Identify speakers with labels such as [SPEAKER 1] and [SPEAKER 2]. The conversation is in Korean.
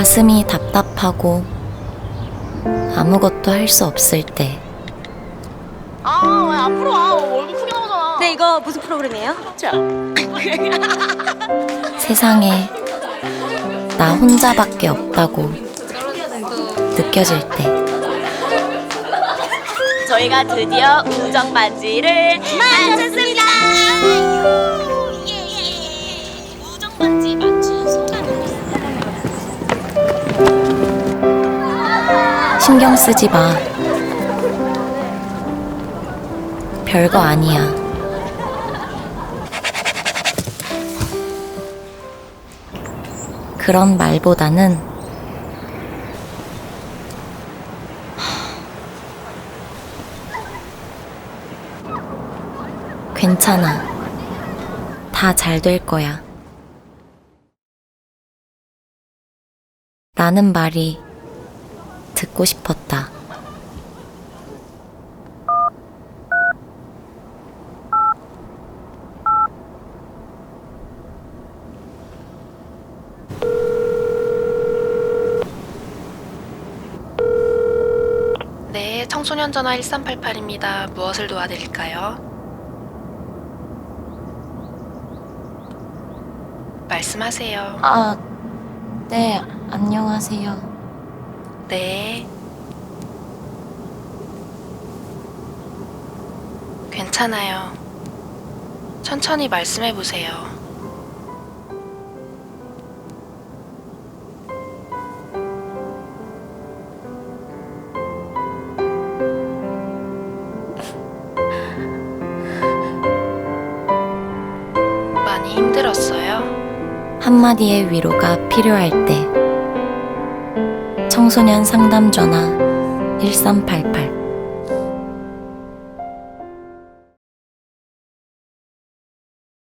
[SPEAKER 1] 가슴이 답답하고 아무것도 할 수 없을 때
[SPEAKER 2] 아, 왜 앞으로 와. 얼굴 크게 나오잖아.
[SPEAKER 3] 네, 이거 무슨 프로그램이에요?
[SPEAKER 2] 자.
[SPEAKER 1] 세상에 나 혼자밖에 없다고 느껴질 때
[SPEAKER 2] 저희가 드디어 우정 반지를 맞췄습니다.
[SPEAKER 1] 신경 쓰지 마. 별거 아니야. 그런 말보다는 괜찮아. 다 잘 될 거야. 라는 말이 듣고 싶었다.
[SPEAKER 4] 네, 청소년 전화 1388입니다. 무엇을 도와드릴까요? 말씀하세요.
[SPEAKER 1] 아, 네, 안녕하세요.
[SPEAKER 4] 네. 괜찮아요. 천천히 말씀해 보세요. 많이 힘들었어요?
[SPEAKER 1] 한마디의 위로가 필요할 때 청소년 상담 전화 1388